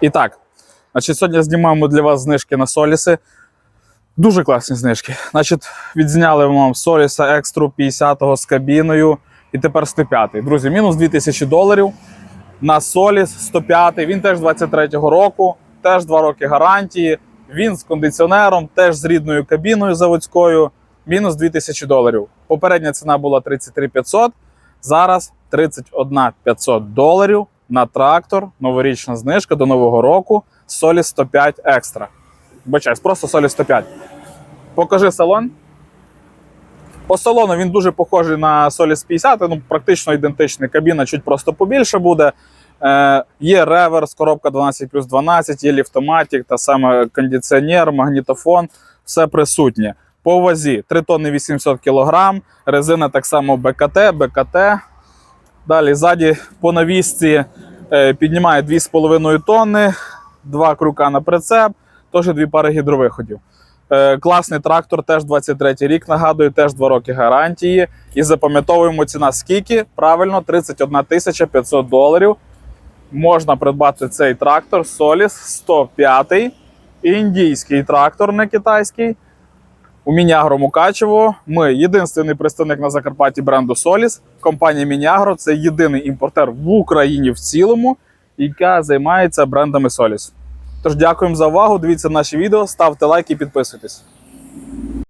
І так, значить, сьогодні знімаємо для вас знижки на Соліси. Дуже класні знижки. Значить, відзняли вам Соліса Екстру 50-го з кабіною і тепер 105. й Друзі, мінус 2000 доларів на Соліс 105. й Він теж 23-го року, теж 2 роки гарантії. Він з кондиціонером, теж з рідною кабіною заводською. Мінус 2000 доларів. Попередня ціна була 33 500, зараз 31 500 доларів на трактор, новорічна знижка до нового року. Соліс 105 екстра. Бачай, просто Соліс 105. Покажи салон. По салону він дуже похожий на Solis 50, ну практично ідентичний. Кабіна чуть просто побільше буде. Е, є реверс, коробка 12 плюс 12, є ліфтоматік, та саме кондиціонер, магнітофон, все присутнє. По вазі 3 тонни 800 кг, резина так само БКТ, БКТ. Далі ззаді по навісці піднімає 2,5 тонни, два крюка на прицеп, теж дві пари гідровиходів. Е, класний трактор, теж 23 рік, нагадую, теж 2 роки гарантії. І запам'ятовуємо ціна скільки? Правильно, 31 тисяча 500 доларів. Можна придбати цей трактор Solis 105 індійський трактор, не китайський. У Мінягро Мукачево. Ми єдиний представник на Закарпатті бренду Соліс. Компанія Мінягро це єдиний імпортер в Україні в цілому, яка займається брендами Соліс. Тож дякуємо за увагу. Дивіться наші відео, ставте лайки і підписуйтесь.